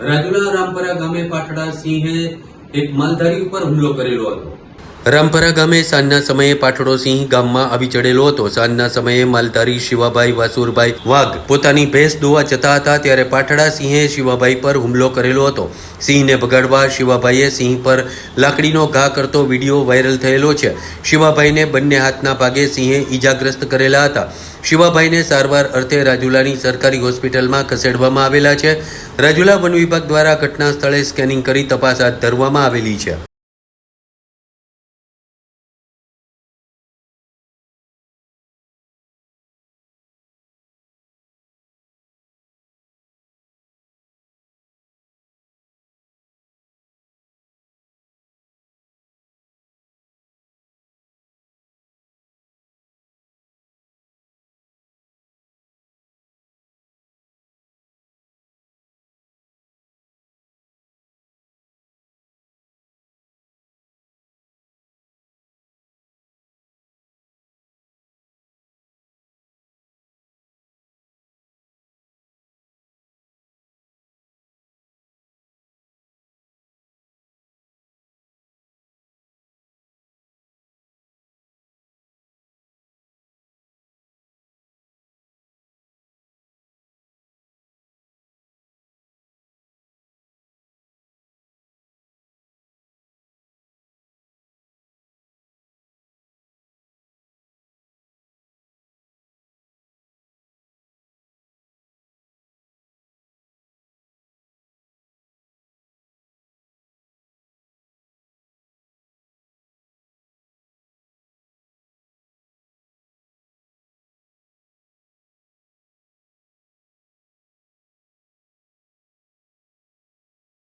રાજુલા રામપરા ગામે પાટડા સિંહે એક માલધારી ઉપર હુમલો કરેલો હતો. રામપરા ગામે સાંજના સમયે પાટડો સિંહ ગામમાં આવી ચડેલો હતો. સાંજના સમયે માલધારી શિવાભાઈ વાસુરભાઈ વાઘ પોતાની ભેંસ દોવા જતા હતા ત્યારે પાટડા સિંહે શિવાભાઈ પર હુમલો કરેલો હતો. સિંહને ભગાડવા શિવાભાઈએ સિંહ પર લાકડીનો ઘા કરતો વીડિયો વાયરલ થયેલો છે. શિવાભાઈને બંને હાથના ભાગે સિંહે ઈજાગ્રસ્ત કરેલા હતા. શિવાભાઈને સારવાર અર્થે રાજુલાની સરકારી હોસ્પિટલમાં ખસેડવામાં આવેલા છે. રાજુલા વન વિભાગ દ્વારા ઘટના સ્થળે સ્કેનિંગ કરી તપાસ હાથ ધરવામાં આવેલી છે.